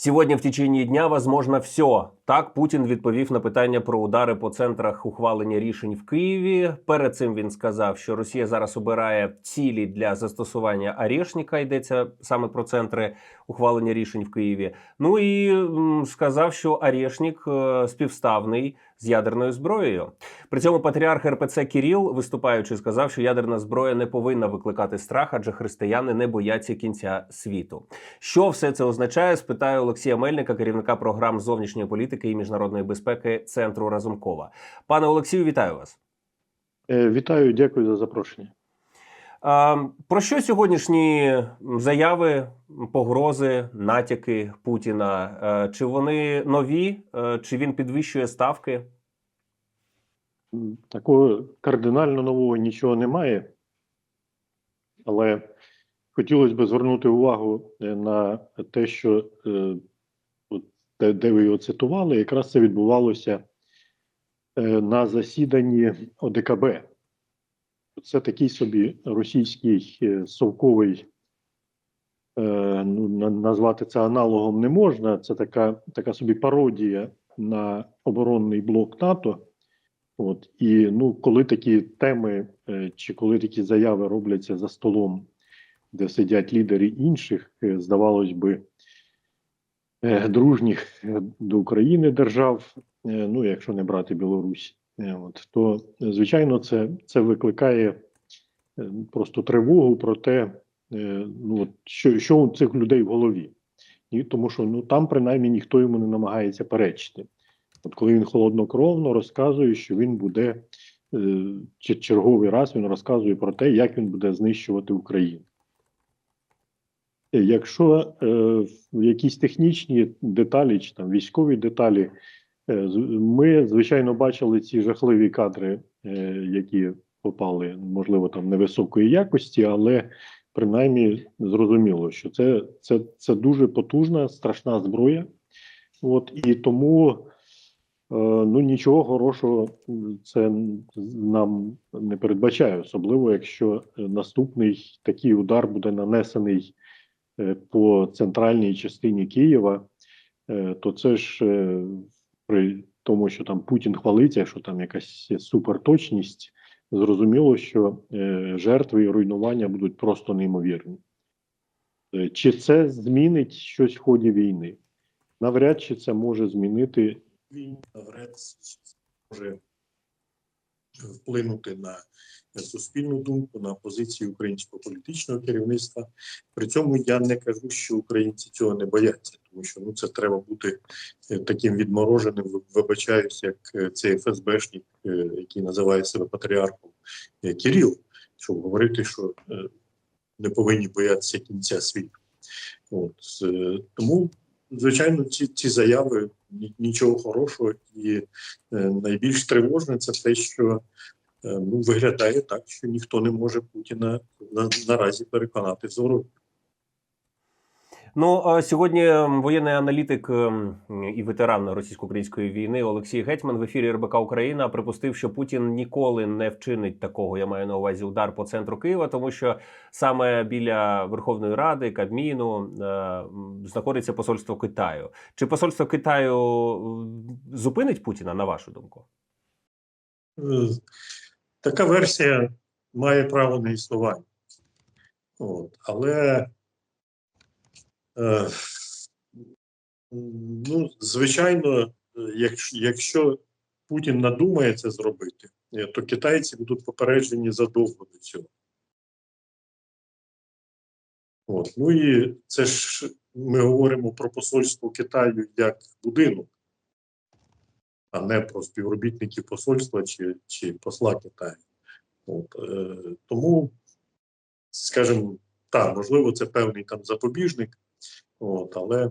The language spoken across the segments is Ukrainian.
Сегодня в течение дня возможно все. Так Путін відповів на питання про удари по центрах ухвалення рішень в Києві. Перед цим він сказав, що Росія зараз обирає цілі для застосування Арешника. Йдеться саме про центри ухвалення рішень в Києві. Ну і сказав, що Арешник е, співставний з ядерною зброєю. При цьому патріарх РПЦ Кіріл, виступаючи, сказав, що ядерна зброя не повинна викликати страх, адже християни не бояться кінця світу. Що все це означає? Спитаю Олексія Мельника, керівника програм зовнішньої політики і міжнародної безпеки Центру Разумкова. Пане Олексію, вітаю вас. Е, Вітаю, дякую за запрошення. Про що сьогоднішні заяви, погрози, натяки Путіна? Е, Чи вони нові, Е, чи він підвищує ставки? Такого кардинально нового нічого немає, але хотілося б звернути увагу на те, що де, де ви його цитували, якраз це відбувалося е, на засіданні ОДКБ. Це такий собі російський е, совковий, е, ну, назвати це аналогом не можна. Це така, така собі пародія на оборонний блок НАТО. От і ну, коли такі теми чи коли такі заяви робляться за столом, де сидять лідери інших, здавалось би, дружніх е, до України держав, е, ну якщо не брати Білорусь, е, от то е, звичайно, це, це викликає е, просто тривогу про те, е, ну от що, що у цих людей в голові, і тому що ну там принаймні ніхто йому не намагається перечити. От коли він холоднокровно розказує, що він буде е, чер- черговий раз він розказує про те, як він буде знищувати Україну. Якщо е, якісь технічні деталі чи там військові деталі, е, ми звичайно бачили ці жахливі кадри, е, які попали, можливо, там невисокої якості, але принаймні зрозуміло, що це, це, це дуже потужна, страшна зброя. От і тому е, ну нічого хорошого це нам не передбачає, особливо якщо е, наступний такий удар буде нанесений по центральній частині Києва, е, то це ж е, при тому, що там Путін хвалиться, що там якась суперточність, зрозуміло, що е, жертви і руйнування будуть просто неймовірні. Е, Чи це змінить щось в ході війни? Навряд чи це може змінити навряд чи може вплинути на суспільну думку, на позицію українського політичного керівництва. При цьому я не кажу, що українці цього не бояться, тому що ну це треба бути е, таким відмороженим. Вибачаюсь, як е, цей ФСБшник, е, який називає себе патріархом Кирил, щоб говорити, що не повинні боятися кінця світу. От тому звичайно, ці, ці заяви нічого хорошого, і найбільш тривожне це те, що ну виглядає так, що ніхто не може Путіна на, наразі переконати в здоров'я. Ну сьогодні воєнний аналітик ем, і ветеран російсько-української війни Олексій Гетьман в ефірі РБК Україна припустив, що Путін ніколи не вчинить такого. Я маю на увазі удар по центру Києва, тому що саме біля Верховної Ради Кабміну е, знаходиться посольство Китаю. Чи посольство Китаю зупинить Путіна на вашу думку? Така версія має право на існування. От, але е, ну, звичайно, якщо, якщо Путін надумає це зробити, е, то китайці будуть попереджені задовго до цього. От. Ну і це ж ми говоримо про посольство Китаю як будинок, а не про співробітників посольства чи, чи посла Китаю. От, е, тому, скажімо, так, можливо, це певний там запобіжник, от, але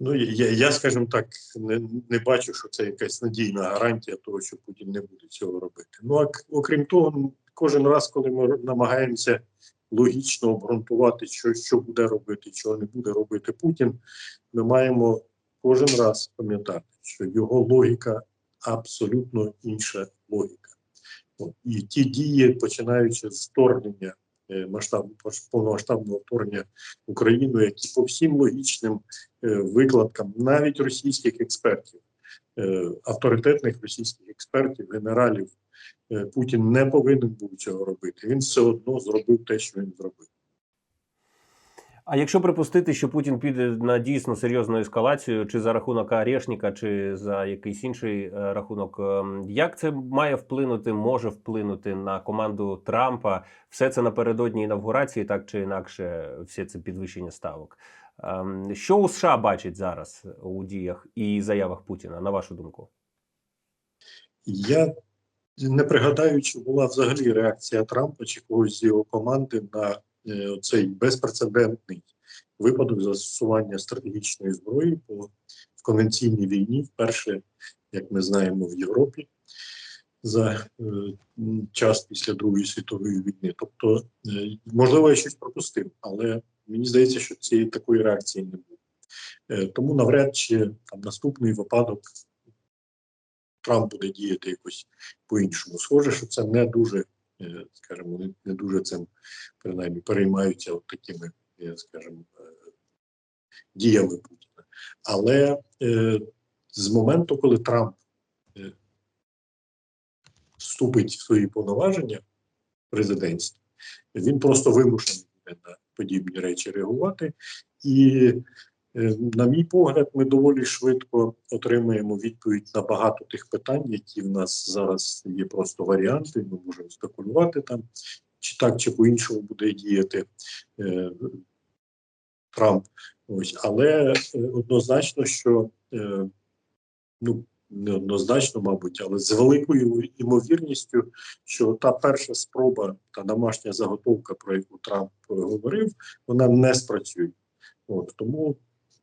ну, я, я, скажімо так, не, не бачу, що це якась надійна гарантія того, що Путін не буде цього робити. Ну, а окрім того, кожен раз, коли ми намагаємося логічно обґрунтувати, що, що буде робити, чого не буде робити Путін, ми маємо кожен раз пам'ятати, що його логіка абсолютно інша логіка. І ті дії, починаючи з вторгнення е, масштаб повномасштабного вторгнення Україну, як і по всім логічним е, викладкам, навіть російських експертів, е, авторитетних російських експертів, генералів, Путін не повинен був цього робити. Він все одно зробив те, що він зробив. А якщо припустити, що Путін піде на дійсно серйозну ескалацію, чи за рахунок Арешника, чи за якийсь інший е, рахунок, ем, як це має вплинути, може вплинути на команду Трампа? Все це напередодні інавгурації, так чи інакше, все це підвищення ставок. Ем, Що у США бачить зараз у діях і заявах Путіна, на вашу думку? Я не пригадаю, чи була взагалі реакція Трампа чи когось з його команди на цей безпрецедентний випадок застосування стратегічної зброї по в конвенційній війні, вперше, як ми знаємо, в Європі за е, час після Другої світової війни. Тобто, е, можливо, я щось пропустив, але мені здається, що цієї такої реакції не було. Е, тому навряд чи там наступний випадок Трамп буде діяти якось по-іншому. Схоже, що це не дуже, е, скажімо, не, не дуже цим принаймні переймаються от такими, е, скажімо, е, діями Путіна. Але е, з моменту, коли Трамп е, вступить в свої повноваження президентські, він просто вимушений на подібні речі реагувати. І, е, на мій погляд, ми доволі швидко отримаємо відповідь на багато тих питань, які в нас зараз є просто варіанти. Ми можемо спекулювати там, чи так, чи по-іншому буде діяти е, Трамп. Ось, але е, однозначно, що е, ну однозначно, мабуть, але з великою імовірністю, що та перша спроба, та домашня заготовка, про яку Трамп е, говорив, вона не спрацює. От тому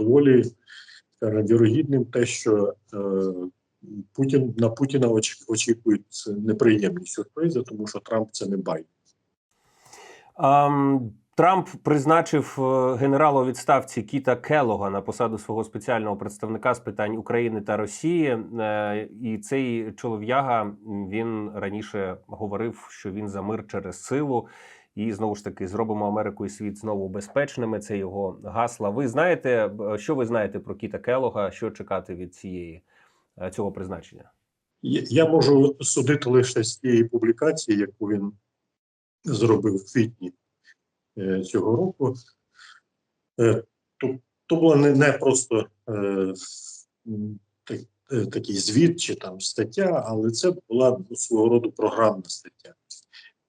доволі вірогідним те, що е, Путін на Путіна очікують неприємні сюрпризи, тому що Трамп це не Байден. Ам, Трамп призначив е, генерала у відставці Кіта Келога на посаду свого спеціального представника з питань України та Росії. Е, І цей чолов'яга він раніше говорив, що він за мир через силу. І знову ж таки зробимо Америку і світ знову безпечними. Це його гасла. Ви знаєте, що ви знаєте про Кіта Келога? Що чекати від цієї е, цього призначення? Я можу судити лише з тієї публікації, яку він зробив в квітні е, цього року. Е, то, то була не, не просто так, такий звіт чи там стаття, але це була свого роду програмна стаття.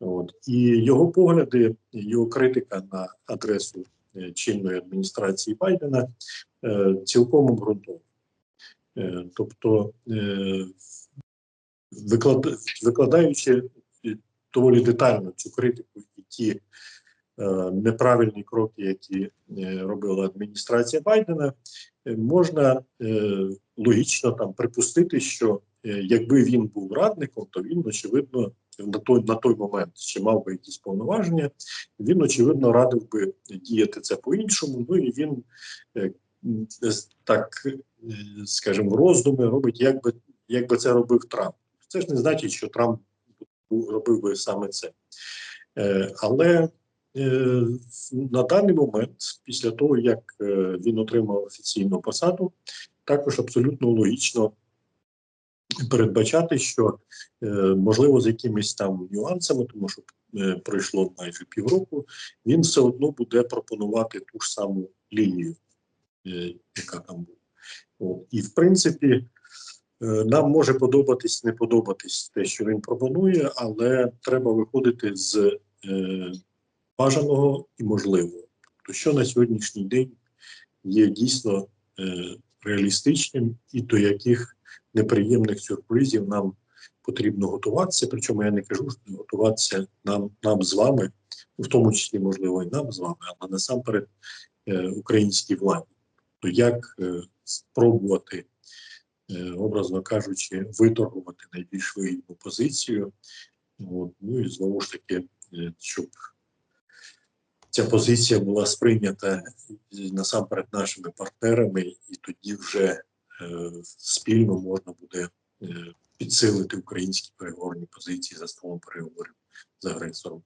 От. І його погляди, його критика на адресу е, чинної адміністрації Байдена е, цілком обґрунтована. Е, тобто, е, виклад... викладаючи е, доволі детально цю критику і ті е, неправильні кроки, які е, робила адміністрація Байдена, е, можна е, логічно там припустити, що е, якби він був радником, то він очевидно на той на той момент ще мав би якісь повноваження. Він очевидно радив би діяти це по-іншому. Ну і він е, так, е, скажімо, роздуми робить, як би, як би це робив Трамп. Це ж не значить, що Трамп робив би саме це. Е, але на даний момент, після того, як він отримав офіційну посаду, також абсолютно логічно передбачати, що е, можливо з якимись там нюансами, тому що е, пройшло майже півроку, він все одно буде пропонувати ту ж саму лінію, е, яка там була. І в принципі, нам може подобатись, не подобатись те, що він пропонує, але треба виходити з бажаного і можливого. То що на сьогоднішній день є дійсно реалістичним і до яких неприємних сюрпризів нам потрібно готуватися. Причому я не кажу, що готуватися нам, нам з вами, в тому числі, можливо, і нам з вами, але насамперед е, українській владі. То як е, спробувати, е, образно кажучи, виторгувати найбільш вигідну позицію, от, ну і знову ж таки, е, щоб ця позиція була сприйнята насамперед нашими партнерами, і тоді вже спільно можна буде е, підсилити українські переговорні позиції за столом переговорів з агресором.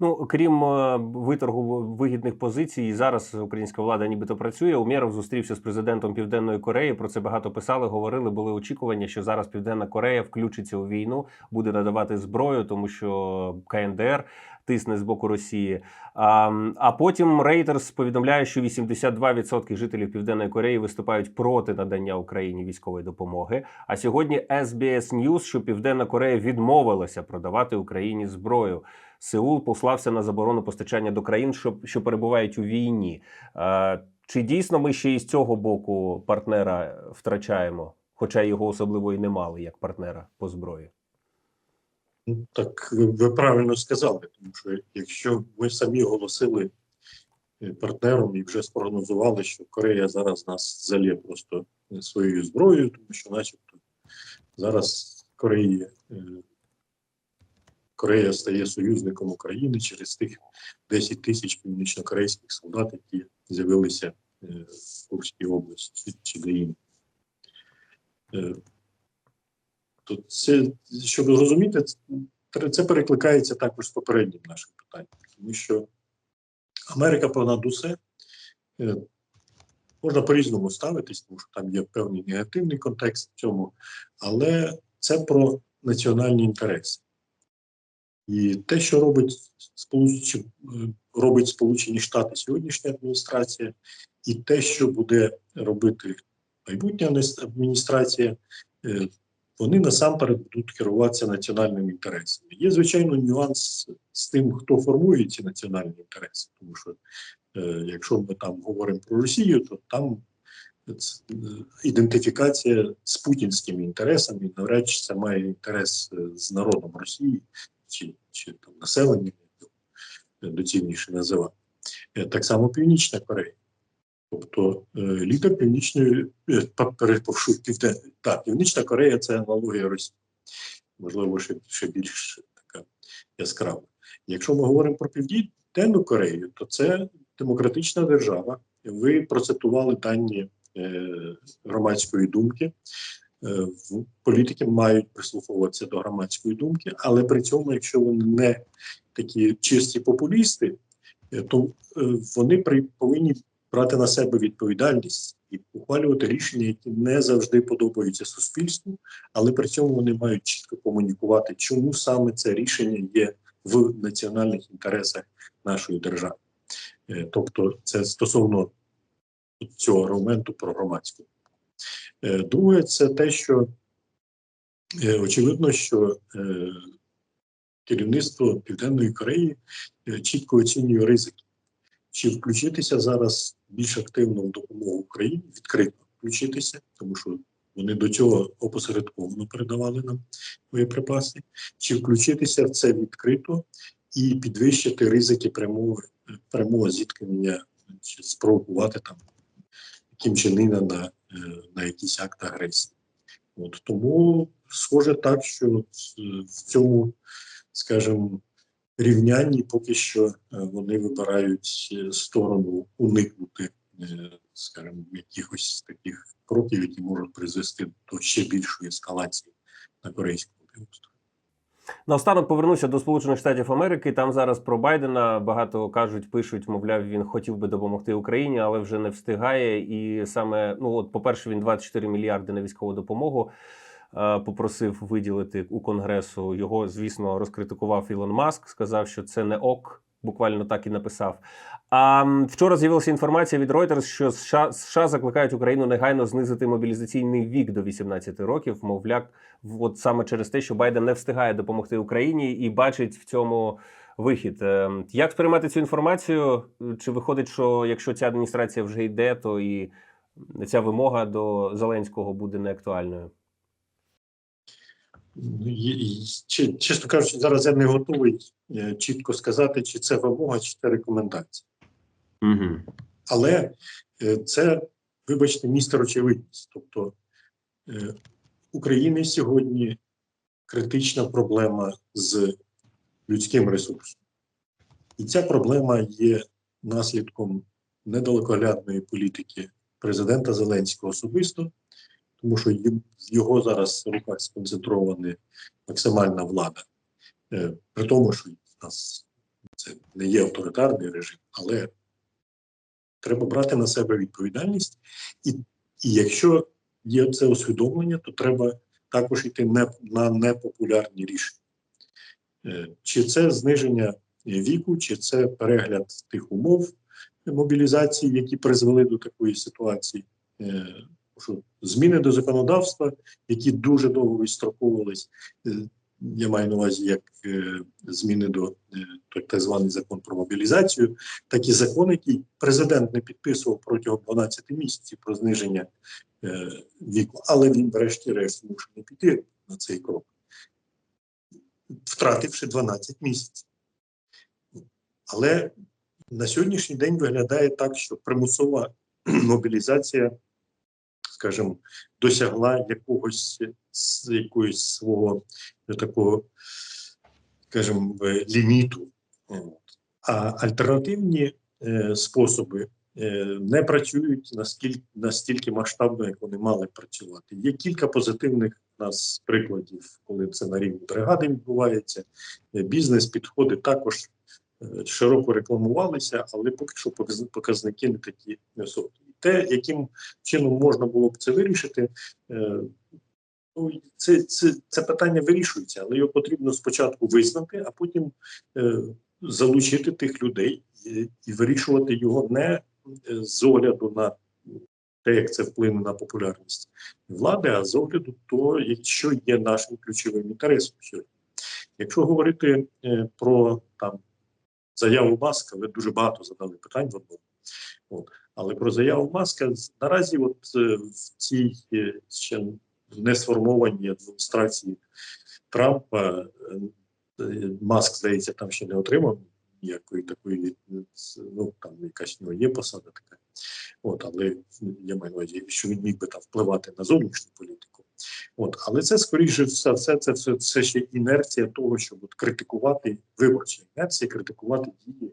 Ну, крім е, виторгу вигідних позицій, зараз українська влада нібито працює. Умєров зустрівся з президентом Південної Кореї. Про це багато писали, говорили. Були очікування, що зараз Південна Корея включиться у війну, буде надавати зброю, тому що КНДР тисне з боку Росії. А, а потім Reuters повідомляє, що 82% жителів Південної Кореї виступають проти надання Україні військової допомоги. А сьогодні SBS News, що Південна Корея відмовилася продавати Україні зброю. Сеул послався на заборону постачання до країн, що, що перебувають у війні. Чи дійсно ми ще і з цього боку партнера втрачаємо, хоча його особливо і не мали як партнера по зброї? Ну, так ви, ви правильно сказали, тому що якщо ми самі оголосили е, партнером і вже спрогнозували, що Корея зараз нас залє просто е, своєю зброєю, тому що, начебто, зараз Кореї, е, Корея стає союзником України через тих 10 тисяч північнокорейських солдат, які з'явилися е, в Курській області чи, де. Е, то це, щоб зрозуміти, це- це перекликається також з попереднім нашим питанням, тому що Америка понад усе е, можна по-різному ставитись, тому що там є певний негативний контекст в цьому, але це про національні інтереси. І те, що робить Сполучені, робить Сполучені Штати сьогоднішня адміністрація, і те, що буде робити майбутня адміністрація, е, вони насамперед будуть керуватися національними інтересами. Є, звичайно, нюанс з тим, хто формує ці національні інтереси, тому що е, якщо ми там говоримо про Росію, то там е, ідентифікація з путінськими інтересами, навряд чи це має інтерес з народом Росії чи, чи там його доцільніше називати. Е, Так само Північна Корея. Тобто е, лідер Північної е, перепрошую, так, Північна Корея це аналогія Росії. Можливо, ще, ще більш така яскрава. Якщо ми говоримо про Південну Корею, то це демократична держава. Ви процитували дані е, громадської думки. Е, політики мають прислуховуватися до громадської думки, але при цьому, якщо вони не такі чисті популісти, е, то е, вони при, повинні брати на себе відповідальність і ухвалювати рішення, які не завжди подобаються суспільству, але при цьому вони мають чітко комунікувати, чому саме це рішення є в національних інтересах нашої держави. Тобто, це стосовно цього аргументу про громадську. Е, Друге, це те, що е, очевидно, що е, керівництво Південної Кореї чітко оцінює ризики. Чи включитися зараз більш активно в допомогу Україні, відкрито включитися, тому що вони до цього опосередковано передавали нам боєприпаси, чи включитися в це відкрито і підвищити ризики прямого, прямого зіткнення, чи спровокувати там Чен Іна на, на якийсь акт агресії. От тому схоже так, що е, в цьому, скажімо, рівнянні поки що е, вони вибирають е, сторону уникнути, е, скажімо, якихось таких кроків, які можуть призвести до ще більшої ескалації на корейському півострові. Наостанок повернуся до Сполучених Штатів Америки. Там зараз про Байдена багато кажуть, пишуть, мовляв, він хотів би допомогти Україні, але вже не встигає. І саме, ну от, по-перше, він 24 мільярди на військову допомогу е, попросив виділити у Конгресу. Його, звісно, розкритикував Ілон Маск, сказав, що це не ок. Буквально так і написав. А вчора з'явилася інформація від Reuters, що США, США закликають Україну негайно знизити мобілізаційний вік до 18 років. Мовляв, от саме через те, що Байден не встигає допомогти Україні і бачить в цьому вихід. Е, Як сприймати цю інформацію? Чи виходить, що якщо ця адміністрація вже йде, то і ця вимога до Зеленського буде неактуальною? Ну, Чесно кажучи, зараз я не готовий е, чітко сказати, чи це вимога, чи це рекомендація. Угу. Але е, це, вибачте, містер очевидність. Тобто е, України сьогодні критична проблема з людським ресурсом. І ця проблема є наслідком недалекоглядної політики президента Зеленського особисто, тому що в його зараз в руках сконцентрована максимальна влада. Е, При тому, що в нас Це не є авторитарний режим, але треба брати на себе відповідальність, і, і якщо є це усвідомлення, то треба також йти не, на непопулярні рішення. Е, Чи це зниження віку, чи це перегляд тих умов мобілізації, які призвели до такої ситуації. Що Зміни до законодавства, які дуже довго відстроковувались, е, я маю на увазі як е, зміни до е, так, званий закон про мобілізацію, так і закон, який президент не підписував протягом 12 місяців про зниження віку, але він, врешті-решт, змушений піти на цей крок, втративши 12 місяців. Але на сьогоднішній день виглядає так, що примусова мобілізація, скажімо, досягла якогось якогось свого е, такого, скажімо, ліміту. А альтернативні е, способи е, не працюють наскільки настільки масштабно, як вони мали працювати. Є кілька позитивних у нас прикладів, коли це на рівні бригади відбувається. Бізнес підходи також широко рекламувалися, але поки що показ- показники не такі високі. Те, яким чином можна було б це вирішити, е, ну, це, це, це питання вирішується, але його потрібно спочатку визнати, а потім е, залучити тих людей і, і вирішувати його не е, з огляду на те, як це вплине на популярність влади, а з огляду того, що є нашим ключовим інтересом сьогодні. Якщо говорити е, про там заяву Маска, ви дуже багато задали питань в одному. От. Але про заяву Маска наразі, от е, в цій е, ще не сформованій адміністрації Трампа, е, Маск, здається, там ще не отримав ніякої такої, ну там якась в нього є посада така. От, але я маю на увазі, що він міг би там впливати на зовнішню політику. От, але це скоріше за все, це все, це ще інерція того, щоб от критикувати виборча інерція, критикувати дії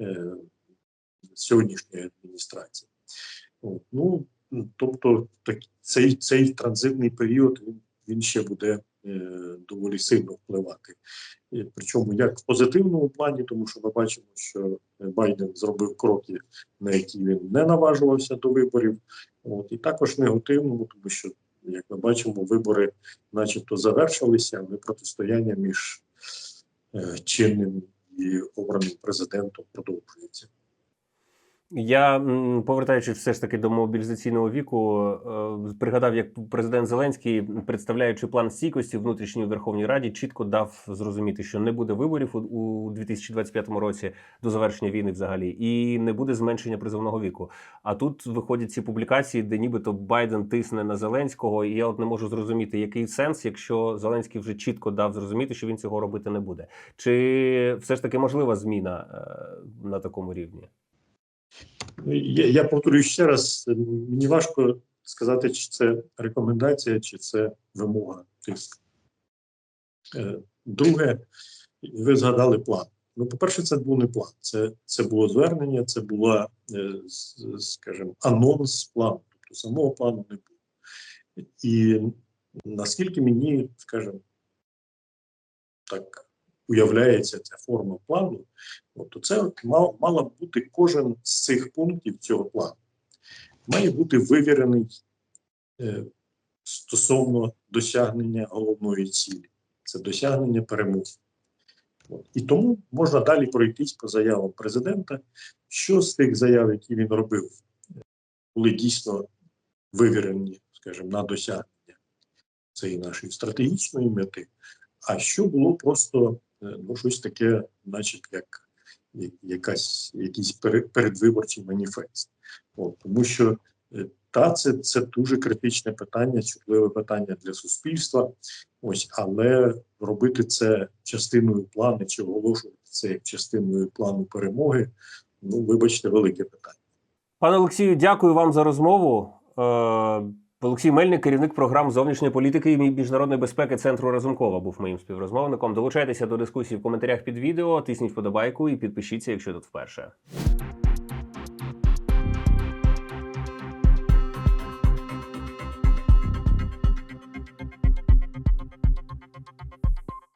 е, сьогоднішньої адміністрації. От, ну, тобто, так, цей, цей транзитний період він, він ще буде е, доволі сильно впливати. І, причому як в позитивному плані, тому що ми бачимо, що Байден зробив кроки, на які він не наважувався до виборів, от, і також негативному, тому що, як ми бачимо, вибори начебто завершилися, але протистояння між е, чинним і обраним президентом продовжується. Я повертаючись все ж таки до мобілізаційного віку, е, пригадав, як президент Зеленський, представляючи план стійкості внутрішньої Верховній Раді, чітко дав зрозуміти, що не буде виборів у- у 2025 році до завершення війни, взагалі, і не буде зменшення призовного віку. А тут виходять ці публікації, де нібито Байден тисне на Зеленського, і я от не можу зрозуміти, який сенс, якщо Зеленський вже чітко дав зрозуміти, що він цього робити не буде. Чи все ж таки можлива зміна е, на такому рівні? Я, я повторюю ще раз: мені важко сказати, чи це рекомендація, чи це вимога тиск. Е, Друге, ви згадали план. Ну, по-перше, це був не план. Це, це було звернення, це була, е, скажімо, анонс плану. Тобто самого плану не було. І наскільки мені, скажімо, так уявляється ця форма плану, то це от мав, мала б бути кожен з цих пунктів цього плану. Має бути вивірений е, стосовно досягнення головної цілі. Це досягнення перемоги. От. І тому можна далі пройтись по заявам президента, що з тих заяв, які він робив, були дійсно вивірені, скажімо, на досягнення цієї нашої стратегічної мети, а що було просто е, ну, щось таке, наче як якась, якийсь передвиборчий маніфест. От, тому що е, та це, це дуже критичне питання, чутливе питання для суспільства. Ось, але робити це частиною плану чи оголошувати це як частиною плану перемоги. Ну, вибачте, велике питання. Пане Олексію, дякую вам за розмову. Олексій Мельник, керівник програм зовнішньої політики і міжнародної безпеки Центру Разумкова, був моїм співрозмовником. Долучайтеся до дискусії в коментарях під відео, тисніть вподобайку і підпишіться, якщо тут вперше.